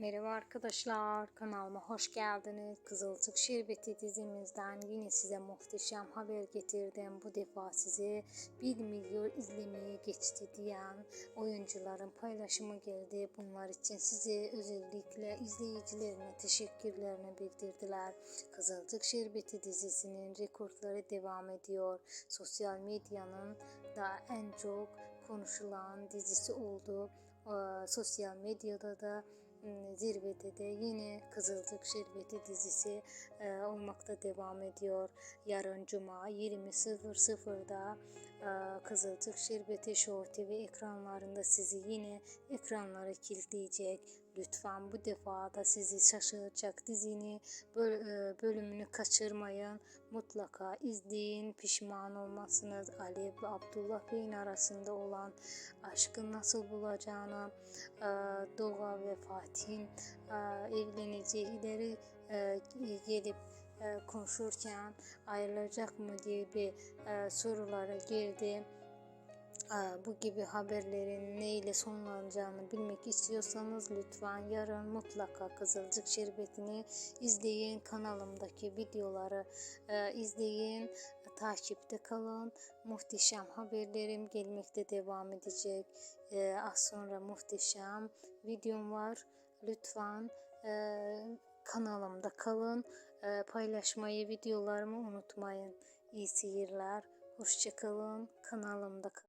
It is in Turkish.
Merhaba arkadaşlar, kanalıma hoş geldiniz. Kızılcık Şerbeti dizimizden yine size muhteşem haber getirdim. Bu defa size 1 milyon izlemeye geçti diyen oyuncuların paylaşımı geldi. Bunlar için size özellikle izleyicilerine teşekkürlerini bildirdiler. Kızılcık Şerbeti dizisinin rekortları devam ediyor. Sosyal medyanın da en çok konuşulan dizisi oldu. Ee, sosyal medyada da zirvede de yine Kızılcık Şerbeti dizisi e, olmakta devam ediyor. Yarın Cuma 20.00'da e, Kızılcık Şerbeti Show TV ekranlarında sizi yine ekranlara kilitleyecek. Lütfen bu defa da sizi şaşırtacak dizini böl- e, bölümünü kaçırmayın. Mutlaka izleyin. Pişman olmazsınız. Alev ve Abdullah Bey'in arasında olan aşkı nasıl bulacağını, e, Doğa Fatih'in e, evleneceği ileri e, gelip e, konuşurken ayrılacak mı diye e, sorulara. Aa, bu gibi haberlerin neyle sonlanacağını bilmek istiyorsanız lütfen yarın mutlaka Kızılcık Şerbeti'ni izleyin. Kanalımdaki videoları izleyin. Takipte kalın. Muhteşem haberlerim gelmekte devam edecek. E, az sonra muhteşem videom var. Lütfen e, kanalımda kalın. E, paylaşmayı, videolarımı unutmayın. İyi seyirler. Hoşçakalın. Kanalımda kalın.